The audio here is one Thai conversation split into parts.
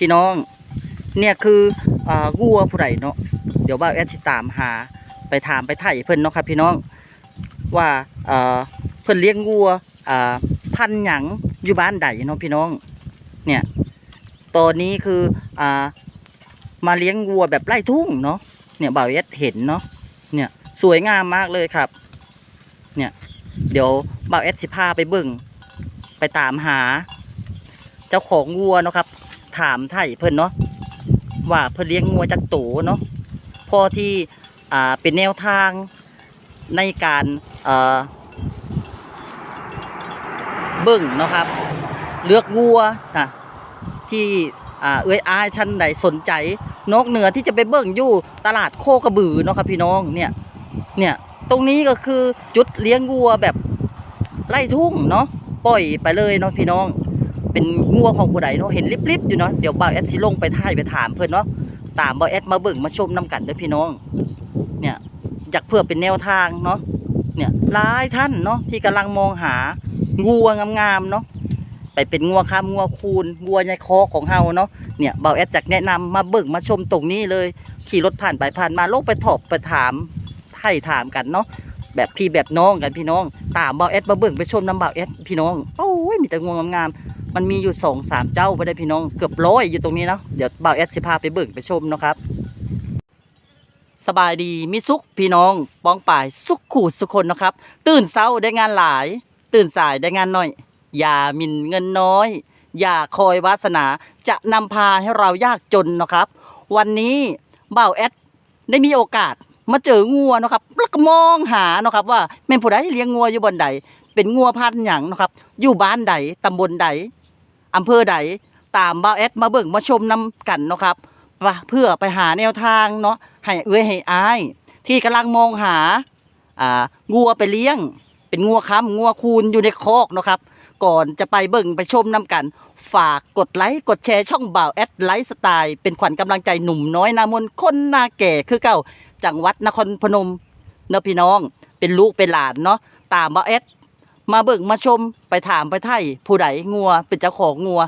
พี่น้อง เนี่ยคืออ่าวัวผู้ใดเนาะเดี๋ยวบ่าวแอดสิตามหาไปถามไปไถ่เพิ่นเนาะครับพี่น้องว่าเอ่อเพิ่นเลี้ยงวัวอ่าพันหยังอยู่บ้านใดเนาะพี่น้อง เนี่ยตอนนี้คืออ่ามาเลี้ยงวัวแบบไร่ทุ่งเนาะเนี่ยบ่าวแอดเห็นเนาะเนี่ยสวยงามมากเลยครับ เนี่ยเดี๋ยวบ่าวแอดสิพาไปเบิ่งไปตามหา เจ้าของวัวเนาะครับ ถามไถ่เพิ่นเนาะว่าเพิ่นเลี้ยงงัวจากโตเนาะพอที่อ่าเป็นแนวทางในการเอ่อเบิ่งเนาะครับ เลือกวัวนะที่อ่าเอ้ยอายชั้นใดสนใจ นอกเหนือที่จะไปเบิ่งอยู่ตลาดโคกระบือเนาะครับพี่น้องเนี่ยเนี่ยตรงนี้ก็คือจุดเลี้ยงวัวแบบไล่ทุ่งเนาะปล่อยไปเลยเนาะพี่น้อง เป็นงัวของผู้ใดเนาะเห็นลิบๆอยู่เนาะเดี๋ยวบ่าวแอดสิลงไปถ่ายไปถามเพิ่อนเนาะตามบ่าวแอดมาเบิ่งมาชมนํกันเด้อพี่น้อง เนี่ยอยากเพื่อเป็นแนวทางเนาะเนี่ยหลายท่านเนาะที่กำลังมองหางัวงามๆเนาะไปเป็นงัวคำงัวคูนงัวใหญ่คอของเฮาเนาะเนี่ยบ่าวแอดจักแนะนำมาเบิ่งมาชมตรงนี้เลย ขี่รถผ่านไปผ่านมาโลงไปถอบไปถามไถ่ถามกันเนาะแบบพี่แบบน้องกันพี่น้อง ตามบ่าวแอดมาเบิ่งไปชมน้ำบ่าวแอดพี่น้องโอ้ยมีแต่งัวงามๆ มันมีอยู่สองสามเจ้าไปได้พี่น้องเกือบร้อยอยู่ตรงนี้เนาะเดี๋ยวบ่าวแอดสิพาไปเบิ่งไปชมเนาะครับ สบายดีมิสุขพี่น้องป้องป่ายสุขขู่สุขคนนะครับ ตื่นเช้าได้งานหลาย ตื่นสายได้งานน้อย อย่ามินเงินน้อย อย่าคอยวาสนาจะนำพาให้เรายากจนนะครับ วันนี้บ่าวแอดได้มีโอกาสมาเจองัวนะครับแล้วก็มองหานะครับ ว่าแม่นผู้ใดเลี้ยงงัวอยู่บนใดเป็นงัวพันธุ์หยังนะครับ อยู่บ้านใดตำบลใด อำเภอใดตามบ่าวแอดมาเบิ่งมาชมนำกันเนาะครับว่าเพื่อไปหาแนวทางเนาะให้เอื้อยให้อาย ที่กำลังมองหาอ่างัวไปเลี้ยง เป็นงัวค้ำงัวคูนอยู่ในคอกเนาะครับ ก่อนจะไปเบิ่งไปชมนำกัน ฝากกดไลค์กดแชร์ช่องบ่าวแอดไลฟ์สไตล์เป็นขวัญกำลังใจหนุ่มน้อยนามนคนนาแก่คือเก่าจังหวัดนครพนมเนาะพี่น้องเป็นลูกเป็นหลานเนาะตามบ่าวแอด มาเบิ่งมาชมไปถามไปไถ่ผู้ใดงัวเป็นเจ้าของงัว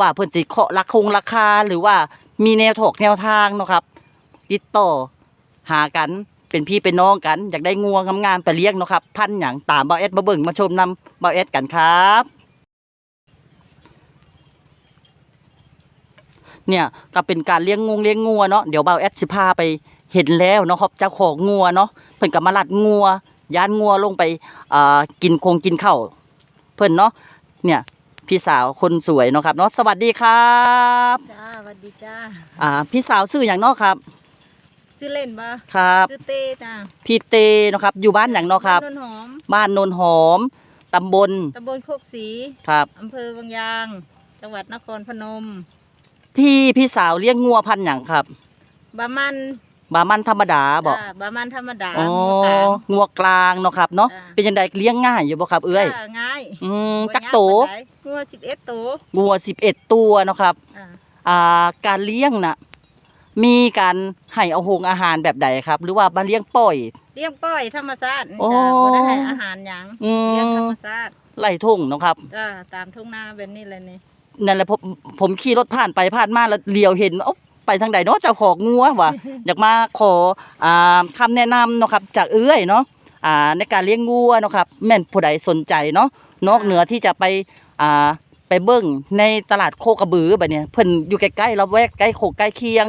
ว่าเพิ่นสิเคาะราคงราคาหรือว่ามีแนวถกแนวทางเนาะครับ ติดต่อหากันเป็นพี่เป็นน้องกัน อยากได้งัวงามๆไปเลี้ยงเนาะครับ พันอย่างตามเบาวแอดมาเบิ่งมาชมนำบ่าวแอดกันครับ เนี่ยก็เป็นการเลี้ยงงงเลี้ยงงัวเนาะเดี๋ยวเบาวแอดสิพาไปเห็นแล้วเนาะครับเจ้าของงัวเนาะเพิ่นก็มาลัดงัว ย่านงัวลงไปอ่ากินคงกินข้าวเพิ่นเนาะเนี่ยพี่สาวคนสวยเนาะครับเนาะสวัสดีครับจ้าสวัสดีจ้าอ่าพี่สาวชื่ออย่างเนาะครับชื่อเล่นบ่ครับชื่อเต้จ้าพี่เตเนาะครับ อยู่บ้านอย่างเนาะครับนนหอมบ้านโนนหอมตำบลตำบลโคกศรีครับอำเภอบางยาง จังหวัดนครพนม พี่พี่สาวเลี้ยงงัวพันธุ์อย่างครับบามัน บามันธรรมดาบอกจ้าบามันธรรมดาอ๋อหมู่กลางงัวกลางเนาะครับเนาะ จ้ะ เป็นยังไงเลี้ยงง่ายอยู่บ่ครับเอ้ยจ้าง่ายอืมบ่จักยาโตปานใดงัวสิบเอ็ดโตงัวสิบเอ็ดตัวเนาะครับ อ่าอ่า การเลี้ยงน่ะ มีการให้เอาหงอาหารแบบใดครับ หรือว่ามาเลี้ยงปล่อย เลี้ยงป้อยธรรมชาตินี่โอ้ จ้าบ่ได้ให้อาหารหยังอืเลี้ยงธรมรมชาติไล่ทุ่งเนาะครับ จ้าตามทุ่งนาแบบนี้เลยนี่นั่นแหละผมผมขี่รถผ่านไปผ่านมาแล้วเลี้ยวเห็นเอ้า ไปทางใดเนาะเจ้าของงัวว่ะอยากมาขออ่าคำแนะนำเนาะครับจากเอื้อยเนาะอ่าในการเลี้ยงงัวเนาะครับแม่นผู้ใดสนใจเนาะนอกเหนือที่จะไปอ่าไปเบิ่งในตลาดโคกระบือแบบเนี้ยเพิ่นอยู่ใกล้ๆเราแวกใกล้โคกใกล้เคียง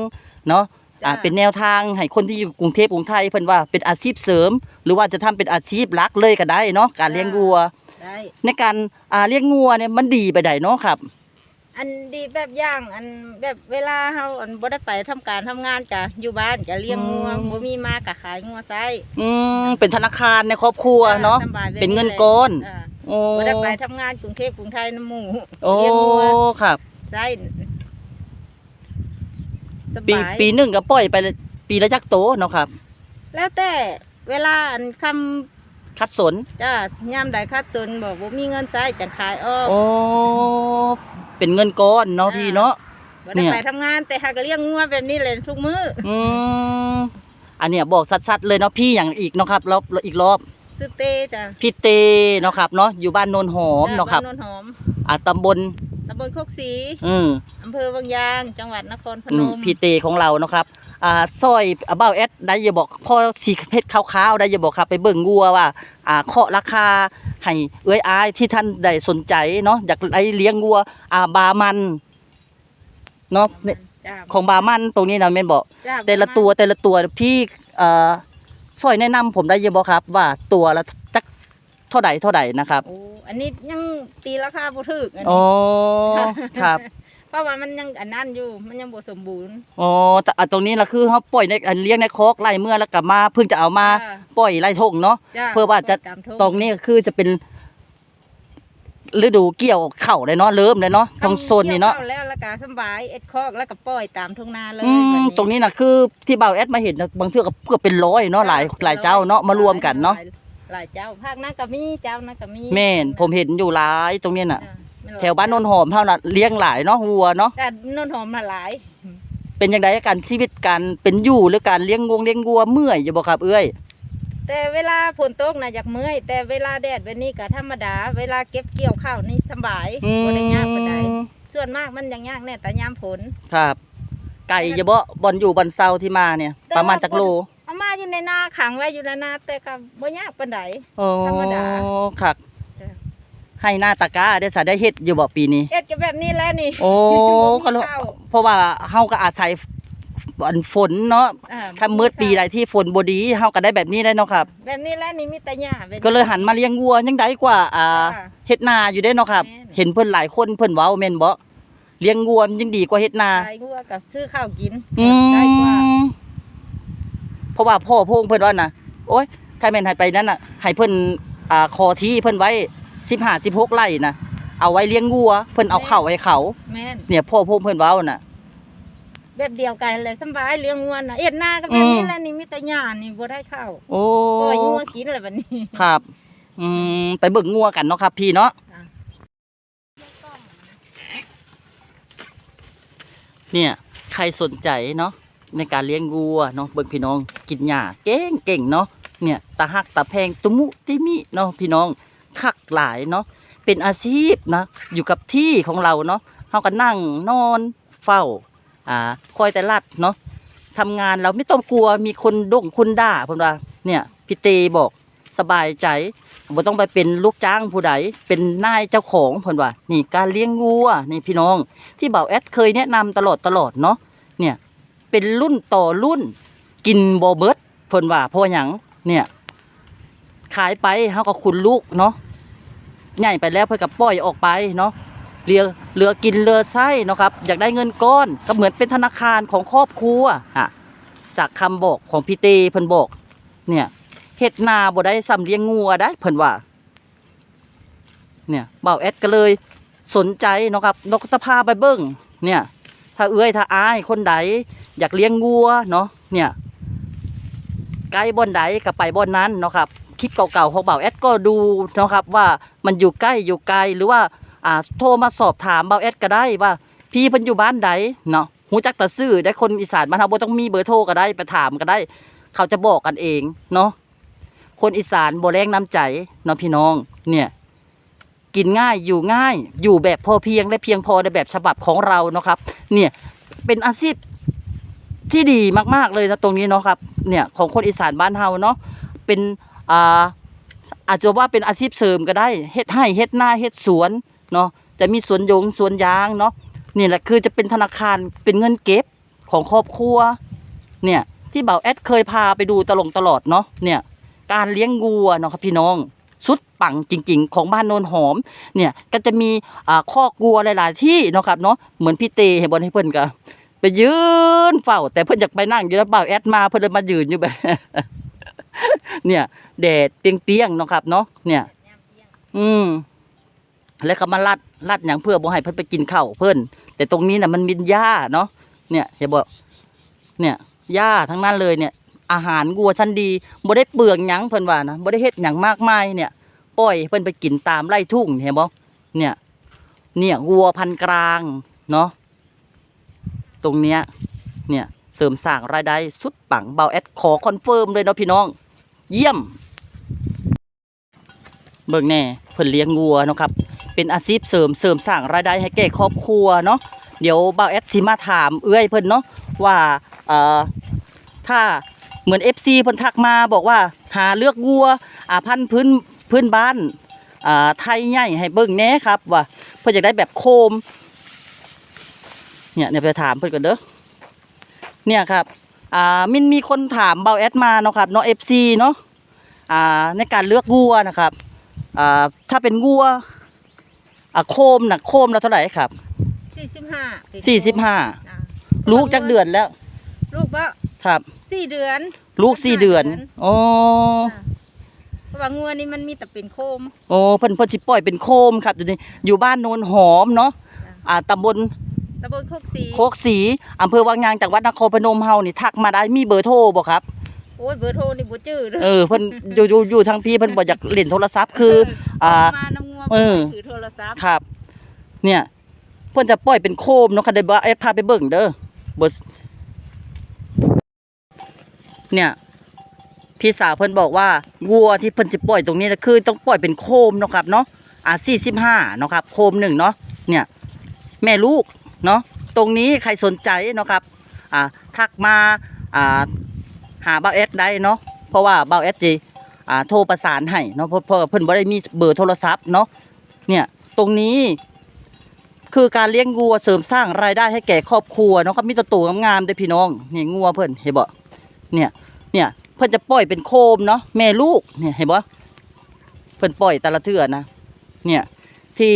เนาะอ่าเป็นแนวทางให้คนที่อยู่กรุงเทพกรุงไทยเพิ่นว่าเป็นอาชีพเสริม หรือว่าจะทำเป็นอาชีพหลักเลยก็ได้เนาะการเลี้ยงงัวได้ในการอ่าเลี้ยงงัวเนี่ยมันดีไปไดเนาะครับ อันดีแบบอย่าง อันแบบเวลาเฮาอันบ่ได้ไปทำการทำงานจ้ะอยู่บ้านจะเลี้ยงงัวอืม บ่มีมาก็ขายงัวไส้อืมเป็นธนาคารในครอบครัวเนาะ สบายแบบเป็นเงินแหละก้อนอ่าโอ้ บ่ได้ไปทำงานกรุงเทพกรุงไทยน้ำหมู่โอ้เลี้ยงงัวครับไส้สปีบายปีหนึ่งก็ปล่อยไปเลยปีละจักโตเนาะครับ แล้วแต่เวลาอันคำคัดสน จ้ายามใดคัดสนบอกบ่มีเงินใช้จังขายออก โอ้ เป็นเงินก้อนเนาะพี่เนาะ บ่ได้เนี่ย ไปทำงานแต่หากเลี้ยงงัวแบบนี้เลยทุกมื้ออืมอันเนี้ยบอกสัดๆเลยเนาะพี่อย่างอีกเนาะครับรอบอีกรอบซื้อเต้จ้ะพี่เตเนาะครับเนาะอยู่บ้านโนนหอมเนาะครับบ้นโนนหอมอ่าตำบล ตำบลโคกศรีอืมอำเภอบางยาง จังหวัดนครพอืนมมพี่เตของเราเนาะครับอ่าซอยเบ้าแอดได้อย่าบอกพ่อสีเพชรขาวๆได้อย่าบอกครับ ไปเบิ่งงัวว่าอ่าเคาะราคาให้เอ้ยอายที่ท่านได้สนใจเนาะอยากได้เลี้ยงงัวอ่าบามันเนาะเนี่ยจ้าของบามันตรงนี้นะแม่นบอก จ้าแต่ละตัวแต่ละตัวพี่เอ่อซอยแนะนำผมได้อย่าบอกครับ ว่าตัวละจักเท่าใดเท่าใดนะครับ โอ้ อันนี้ยังตีราคาบ่ถึกอันอ๋นี้อครับ เพราะว่ามันยังอันนั้นอยู่ มันยังบ่สมบูรณ์ อ๋อแต่อะตรงนี้ละคือเขาปล่อยในอันเลี้ยงในคอกไล่เมื่อแล้วกลับมาเพิ่งจะเอามาจ้าปล่อยไล่ทงเนาะ จ้เพื่อว่าจะ ตามทุ่ตรงนี้ก็คือจะเป็นฤดูเกี่ยวเข่าเลยเนาะเริ่มเลยเนาะทางโซนนี้เนาะกี่ยวข้แล้วแล้วก็สำบายเอ็ดคอกแล้วก็ปล่อยตามทุ่งนาเลยอืมแบบตรงนี้นะคือที่เบาแอดมาเห็นนะบางเทื่อก็เกือบเป็นร้อยเนาะหลายหลายเจ้าเนาะมารวมกันเนาะ หลย หลายเจ้าภาคนั้นก็มีเจ้านั้นก็มีแม่นผมเห็นอยู่หลายตรงนี้น่ะจ้ะมัหลยแถวบ้านโนนหอมเท่านั้นเลี้ยงหลายเนาะวัวเนาะแต่นนหอมมาหลาย เป็นยังไงการชีวิตการเป็นอยู่หรือการเลี้ยงงวงเลี้ยงวัวเมื่อยอยู่บ่ครับ เอ้ยแต่เวลาฝนตกนะอยากเมื่อย แต่เวลาแดดแบบนี้ก็ธรรมดา เวลาเก็บเกี่ยวข้าวนี่สำบายอืบ่ได้ยากปานใดมส่วนมากมันยังยากแน่แต่ยามฝนครับ ไก่อย่าบ่บอนอยู่บอนเซาที่มาเนี่ยแต่ประมาณว่าจักโล เอามาอยู่ในนาขังไว้อยู่ในนาแต่ก็บ่ยากปานใด โอ้ธรรมดาครับจ้ะให้หน้าตะกร้าได้สาได้เฮ็ดอยู่บ่ปีนี้ เอ็ดก็แบบนี้แหล้วนี่โอ้ก็รู้ข้าวเพราะว่าเฮาก็อาศัยอันฝนเนาะอ่ถ้ามืดปีใดที่ฝนบ่ดีเฮาก็ได้แบบนี้ได้เนาะครับ แบบนี้แหล้วนี่มีแต่หญ้าแบบ ก็เลยหันมาเลี้ยงวัวยังได้กว่าอ่าค่ะเฮ็ดนาอยู่ได้เนาะครับ แม่น เห็นเพิ่นหลายคนเพิ่นเว้าแม่นบ่เลี้ยงวัวมันยังดีกว่าเฮ็ดนา ขายงัวกับซื้อข้าวกินอืได้กว่ามเพ ราะว่าพ่อพงเพิ่นว่าน่ะโอ๊ยถ้าแม่นให้ไปนั้นน่ะให้เพิ่นอ่าคอที่เพิ่นไว้15 16ไร่น่ะเอาไว้เลี้ยงวัว เพิ่นเอาเข้าวไว้เขา แม่นเนี่ยพ่อพงเพิ่นเว้าน่ะ แบบเดียวกันเลยสำบายเลี้ยงงัวน่ะเอ็ดนาก็แบบอืนี้มแหล้วนี่มีแต่หญ้านี่บ่ได้ข้าวโอ้ปล่อยงัวกินอะไรแบบนี้ ครับ อืมไปเบิ่งงัวกันเนาะครับ พี่เนาะอะเนี่ย ใครสนใจเนาะ ในการเลี้ยงวัวเนาะเบิ่งพี่น้องกินหญ้าเก่งเก่งเนาะเนี่ยตาหักตาแพงตุมุติมิเนาะพี่น้องคักหลายเนาะเป็นอาชีพนะอยู่กับที่ของเราเนาะเฮาก็นั่งนอนเฝ้าอ่าคอยแต่ลัดเนาะทำงานเราไม่ต้องกลัวมีคนด่งคนด่าเพิ่นว่าเนี่ยพี่เตบอกสบายใจบ่ต้องไปเป็นลูกจ้างผู้ใดเป็นนายเจ้าของเพิ่นว่านี่การเลี้ยงวัวนี่พี่น้อง ที่เบาแอดเคยแนะนำตลอดตลอดเนาะเนี่ย เป็นรุ่นต่อรุ่น กินบ่เบิดเพิ่นว่าเพราะว่าหยังเนี่ย ขายไปเฮาก็คุณลูกเนาะใหญ่ไปแล้วเพิ่นก็ปล่อยออกไปเนาะเรือเรือกินเรือไส้เนาะครับ อยากได้เงินก้อนก็เหมือนเป็นธนาคารของครอบครัวอะจากคำบอกของพี่เตเพิ่นบอก เนี่ยเฮ็ดนาบ่ได้ซ้ำเลี้ยงงัวได้เพิ่นว่า เนี่ยเบาแอดก็เลยสนใจเนาะครับนกตะพาไปเบิ้งเนี่ย ถ้าเอื้อยถ้าอายคนใดอยากเลี้ยงงัวเนาะเนี่ยไกลบ่อนใดก็ไปบ่อนนั้นเนาะครับคลิปเก่าๆของเบาแอดก็ดูเนาะครับว่ามันอยู่ใกล้อยู่ไกลหรือว่าอ่าโทรมาสอบถามเบาแอดก็ได้ว่า พี่เพิ่นอยู่บ้านใดเนาะหูจักแต่ซื่อได้คนอีสานบ้านเฮาบ่ต้องมีเบอร์โทรก็ได้ไปถามก็ได้ เขาจะบอกกันเองเนาะคนอีสานบ่แรงน้ำใจเนาะพี่น้องเนี่ย กินง่ายอยู่ง่าย อยู่แบบพอเพียงและเพียงพอในแบบฉบับของเราเนาะครับ เนี่ยเป็นอาชีพที่ดีมาก ๆเลยนะตรงนี้เนาะครับ เนี่ยของคนอีสานบ้านเฮาเนาะเป็นอ่าอาจจะว่าเป็นอาชีพเสริมก็ได้เฮ็ดให้เฮ็ดหน้าเฮ็ดสวนเนาะจะมีสวนยงสวนยางเนาะนี่แหละคือจะเป็นธนาคารเป็นเงินเก็บของครอบครัว เนี่ยที่เบาแอดเคยพาไปดูตลงตลอดเนาะเนี่ยการเลี้ยงวัวเนาะครับพี่น้อง สุดปังจริง ๆ ของบ้านโนนหอมเนี่ยก็จะมีอ่าคอกวัวหลาย ๆ ที่เนาะครับเนาะเหมือนพี่เตเห็นบอลให้เพิ่อนก็ไปยืนเฝ้า แต่เพิ่อนอยากไปนั่งอยู่แล้วเบาแอดมาเพิ่อนเลยมายืนอยู่แบบ เนี่ยแดดเปียงๆเนาะครับเนาะเนี่ย อืมแล้วก็มาลัดลัดอย่างเพื่อบ่ให้เพิ่อนไปกินข้าวเพิ่อนแต่ตรงนี้น่ะมันมีหญ้าเนาะเนี่ยเห็นบ่เนี่ยหญ้าทั้งนั้นเลยเนี่ย อาหารวัวชั้นดีบ่ได้เปลืองหยังเพิ่นว่านะบ่ได้เฮ็ดหยังมากมายเนี่ยปล่อยเพิ่นไปกินตามไร่ทุ่งเห็นบ่เนี่ย เนี่ยวัวพันกลางเนาะตรงเนี้ยเนี่ยเสริมสร้างรายได้สุดปังเบาแอดขอคอนเฟิร์มเลยเนาะพี่น้อง เยี่ยม เบิ่งแน่เพิ่นเลี้ยงวัวเนาะครับ เป็นอาชีพเสริมเสริมสร้างรายได้ให้แก่ครอบครัวเนาะเดี๋ยวเบาแอดสิมาถามเอื้อยเพิ่นเนาะว่าเอ่อถ้า เหมือน FC เพิ่นทักมาบอกว่าหาเลือกวัวอ่าพันธุ์พื้นพื้นบ้านอ่าไทยใหญ่ให้เบิ่งแหน่ครับว่าเพิ่นอยากได้แบบโคม เนี่ยเนี่ยไปถามเพิ่นกันเด้อเนี่ยครับอ่ามินมีคนถามเบาแอดมาเนาะครับเนาะ FC เนาะอ่าในการเลือกวัวนะครับอ่าถ้าเป็นวัวอ่าโคมน่ะโคมละเท่าไหร่ครับสี่สิบห้า45อ่าลูกจักเดือนแล้ว ลูกว่าครับ สี่เดือนลูกสี่เดือนอ๋อค่ะเพราะว่างัวนี่มันมีแต่เป็นโคม โอ้เพิ่นเพิ่นสิปล่อยเป็นโคมครับอยู่นี่อยู่บ้านโนนหอมเนาะอ่าตำบลตำบลโคกสีโคกศรีอำเภอวังยางจังหวัดนครพนมเฮานี่ทักมาได้มีเบอร์โทรบ่ครับโอ้ยเบอร์โทรนี่บ่จื้อเลยเออเพิ่นอยู่อยู่อยู่ทางพี่เพิ่นบ่อยากเล่นโทรศัพท์คือ อ่ามาน้ำงัวเออถือโทรศัพท์ครับ เนี่ย เพิ่นจะปล่อยเป็นโคมเนาะค่ะเดี๋ยวบ่เอ็ดพาไปเบิ่งเด้อบ่ เนี่ยพี่สาวเพิ่นบอกว่าวัวที่เพิ่นสิปล่อยตรงนี้นะคือ ต้องปล่อยเป็นโคมเนาะครับเนาะอ่า45เนาะครับ โคมหนึ่งเนาะเนี่ย แม่ลูกเนาะตรงนี้ใครสนใจเนาะครับ อ่าทักมาอ่าหาเบาเอสได้เนาะเพราะว่าเบาเอสจีอ่าโทรประสานให้เนาะเพราะเพราะเพิ่นบ่ได้มีเบอร์โทรศัพท์เนาะเนี่ยตรงนี้ คือการเลี้ยงงัวเสริมสร้างรายได้ให้แก่ครอบครัวเนาะครับมีตัวตัวงามๆเด้พี่น้องนี่งัวเพิ่นเห็นบ่ เนี่ยเนี่ยเพิ่นจะปล่อยเป็นโคมเนาะแม่ลูกเนี่ยเห็นบ่เพิ่นปล่อยแต่ละเทื่อนะเนี่ยที่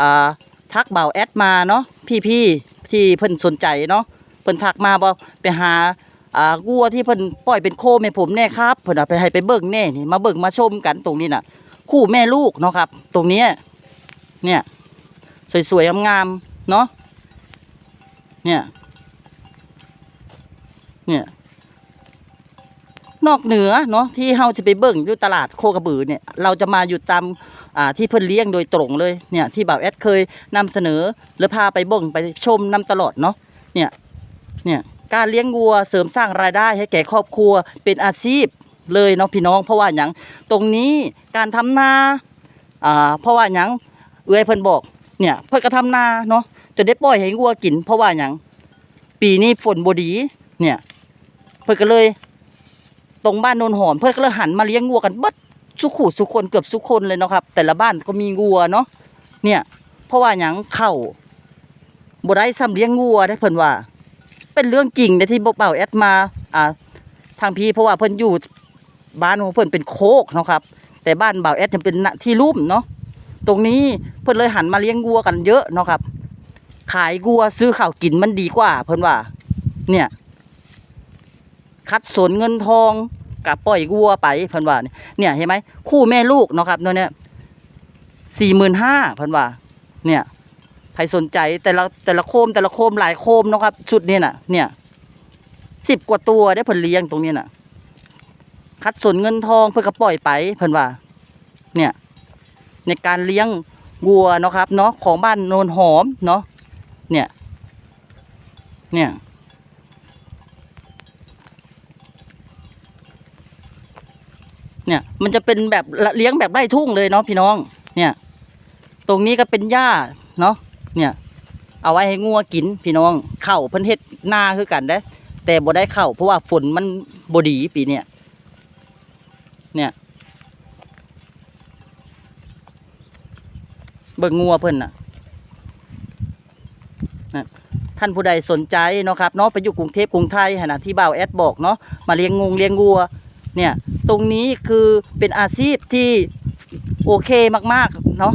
อ่าทักเบาแอดมาเนาะพี่ๆที่เพิ่นสนใจเนาะเพิ่นทักมาบ่ไปหาอ่างัวที่เพิ่นปล่อยเป็นโคมให้ผมแน่ครับเพิ่นเอาไปให้ไปเบิ่งแน่นี่มาเบิ่งมาชมกันตรงนี้น่ะ คู่แม่ลูกเนาะครับ ตรงนี้เนี่ย สวยๆงามๆเนาะเนี่ย เนี่ย นอกเหนือเนาะที่เฮาจะไปเบิ่งอยู่ตลาดโคกระบือเนี่ยเราจะมาอยู่ตามอ่าที่เพิ่นเลี้ยงโดยตรงเลยเนี่ยที่บ่าวแอดเคยนำเสนอหรือพาไปเบิ่งไปชมนำตลอดเนาะเนี่ยเนี่ยการเลี้ยงวัวเสริมสร้างรายได้ให้แก่ครอบครัวเป็นอาชีพเลยเนาะพี่น้องเพราะว่าหยังตรงนี้การทำนาอ่าเพราะว่าหยังเอื้อยเพิ่นบอกเนี่ยเพิ่นก็ทำนาเนาะจะได้ปล่อยให้วัวกิน เพราะว่าหยังปีนี้ฝนบ่ดีเนี่ยเพิ่นก็เลย ตรงบ้านโนนหอมเพิ่อนก็เลยหันมาเลี้ยงวัวกันเบิดสุขุสุคนเกือบสุคนเลยเนาะครับ แต่ละบ้านก็มีวัวเนาะเนี่ย เพราะว่าหยังเข้าบ่ได้ซ้ำเลี้ยงวัวได้เพิ่นว่า เป็นเรื่องจริงนะที่บ่เป่าแอดมาอ่าทางพี่เพราะว่าเพิ่นอยู่บ้านของเพิ่นเป็นโคกเนาะครับ แต่บ้านบ่าวแอดเนี่ยเป็นที่ลุ่มเนาะตรงนี้เพิ่นเลยหันมาเลี้ยงวัวกันเยอะเนาะครับ ขายวัวซื้อข้าวกินมันดีกว่า เพิ่นว่า เนี่ย คัดสนเงินทองกับปล่อยวัวไปพิ่นว่าเนี่ยเห็นไหมคู่แม่ลูกเนาะครับเนาะเนี่ยสี่หมื่นห้าพิ่นว่าเนี่ยใครสนใจแต่ละแต่ละโคมแต่ละโคมหลายโคมเนาะครับชุดนี้น่ะ เนี่ยสิบกว่าตัวได้เพิ่นเลี้ยงตรงนี้น่ะ คัดสนเงินทองเพิ่นก็ปล่อยไปเพิ่นว่า เนี่ย ในการเลี้ยงวัวเนาะครับ เนาะของบ้านโนนหอมเนาะเนี่ย เนี่ย เนี่ย มันจะเป็นแบบเลี้ยงแบบไร่ทุ่งเลยเนาะพี่น้อง เนี่ย ตรงนี้ก็เป็นหญ้าเนาะเนี่ย เอาไว้ให้งัวกินพี่น้องเข่าเพิ่นเฮ็ดหน้าคือกันเด้แต่บ่ได้เข่าเพราะว่าฝนมันบ่ดีปีเนี้ยเนี่ยเบิ่งงัวเพิ่นน่ะท่านผู้ใดสนใจเนาะครับเนาะไปอยู่กรุงเทพกรุงไทยขณะที่บ่าวแอดบอกเนาะมาเลี้ยงงูเลี้ยงวัว เนี่ยตรงนี้คือเป็นอาชีพที่โอเคมากๆเนาะ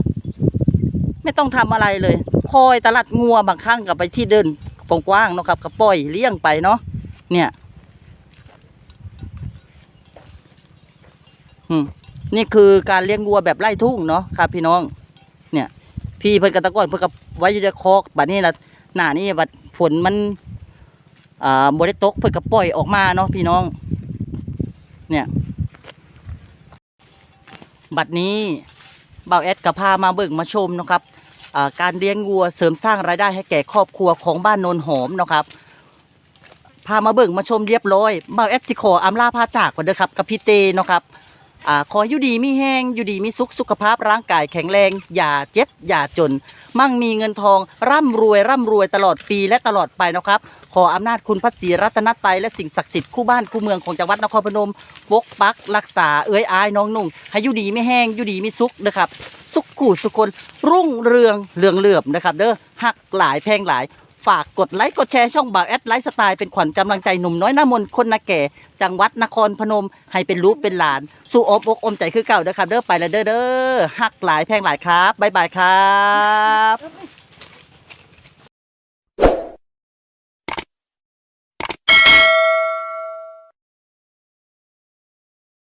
ไม่ต้องทำอะไรเลย คอยตลาดงัวบางครั้งกับไปที่เดินกว้างๆเนาะครับก็ปล่อยเลี้ยงไปเนาะเนี่ยนี่คือการเลี้ยงวัวแบบไร่ทุ่งเนาะครับพี่น้อง เนี่ย พี่เพิ่นกระตะก้อนเพิ่นก็ไว้อยู่ในคอกบัดนี้ละหน้านี้บัดฝนมันอ่าบ่ได้ตกเพิ่นก็ปล่อยออกมาเนาะพี่น้อง เนี่ย บัดนี้เบ่าแอดกับพามาเบิ่งมาชมนะครับการเลี้ยงวัวเสริมสร้างรายได้ให้แก่ครอบครัวของบ้านโนนหอมนะครับ พามาเบิ่งมาชมเรียบร้อยเบ่าแอดสิขออำลาพาจากก่อนเด้อครับกับพี่เตนะครับ อ่าขออยู่ดีมีแห้งอยู่ดีมีสุขสุขภาพร่างกายแข็งแรง อย่าเจ็บ อย่าจน มั่งมีเงินทอง ร่ำรวยร่ำรวยตลอดปีและตลอดไปนะครับ ขออำนาจคุณพระศรีรัตนตรัยและสิ่งศักดิ์สิทธิ์คู่บ้านคู่เมืองของจังหวัดนครพนมปกปักรักษาเอ้ยอายน้องนุ่งให้อยู่ดีไม่แห้งอยู่ดีมีสุขนะครับ สุขขู่สุขคนรุ่งเรืองเรืองเหลือบนะครับ เด้อหักหลายแพงหลาย ฝากกดไลค์กดแชร์ช่องบ่าวแอดไลฟ์สไตล์เป็นขวัญกำลังใจหนุ่มน้อยหน้ามนคนนาแก่ จังหวัดนครพนม ให้เป็นลูกเป็นหลาน สู่อบอกอมใจคือเก่าเด้อครับเด้อไปแล้วเด้อเด้อหักหลายแพงหลายครับบ๊ายบายครับ